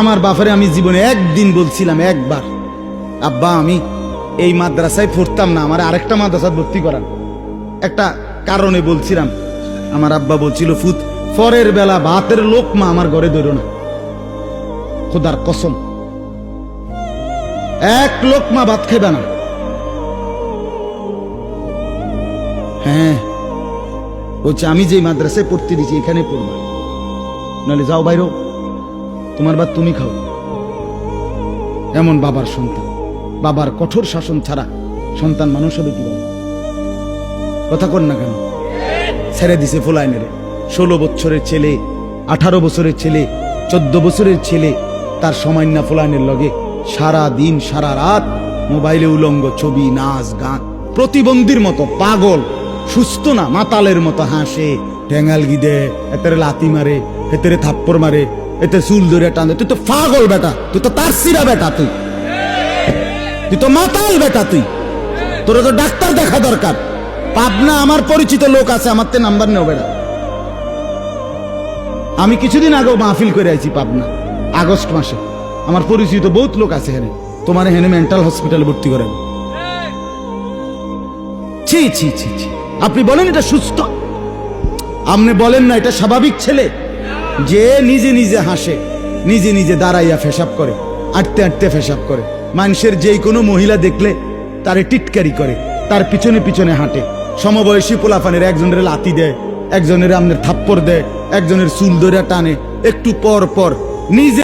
আমার বাপারে আমি জীবনে একদিন বলছিলাম একবার, আব্বা, আমি এই মাদ্রাসায় পড়তাম না, আমার আরেকটা মাদ্রাসায় ভর্তি করান। একটা কারণে বলছিলাম, আমার আব্বা বলছিল, ফুত ফরের বেলা ভাতের লোক মা আমার ঘরে ধরো না। খোদার কসম, এক লোক মা ভাত খেবে না। হ্যাঁ বলছে, আমি যে মাদ্রাসায় পড়তে দিছি এখানে পড়বা। নাহলে যাও বাইরো। তোমার ভাত তুমি খাও। এমন বাবার সন্তান, বাবার কঠোর শাসন ছাড়া সন্তান মানুষ হবে কীভাবে কথা কর না কেন? ছেড়ে দিছে ফুলাইনেরে। ষোলো বছরের ছেলে, আঠারো বছরের ছেলে, চোদ্দ বছরের ছেলে, তার সময় না ফুলাইনের লগে সারা দিন, সারা রাত মোবাইলে উলঙ্গ ছবি, নাচ, গান, প্রতিবন্ধীর মতো পাগল, সুস্থ না, মাতালের মতো হাসে, ঠেঙ্গাল গিদে, এতেরে লাতি মারে, এতেরে থাপ্পড় মারে এতে চুল ধরে টানে। তুই তো পাগল বেটা, তুই তো তার সিরা বেটা তুই। তুই তো মাতাল বেটা তুই। তোর তো ডাক্তার দেখা দরকার। পাবনা আমার পরিচিত লোক আছে, আমার তে নাম্বার নেও বেটা। আমি কিছুদিন আগেও মাহফিল করে আছি পাবনা, আগস্ট মাসে। আমার পরিচিত বহুত লোক আছে এখানে। তোমার হেনে মেন্টাল হসপিটালে ভর্তি করেন। ছি ছি ছি ছি। আপনি বলেন এটা সুস্থ? আপনি বলেন না, এটা স্বাভাবিক ছেলে। যে নিজে নিজে হাসে, নিজে নিজে দাঁড়াইয়া ফেসাব করে, আটতে আটতে ফেসাব করে। মানুষের যেই কোনো মহিলা দেখলে তারে টিটকারি করে, তার পিছনে পিছনে হাঁটে। সমবয়সী পোলাফানের একজনের লাতি দেয়, একজনের আমনের থাপ্পড় দেয়, একজনের চুল ধরে টানে, একটু পর পর নিজে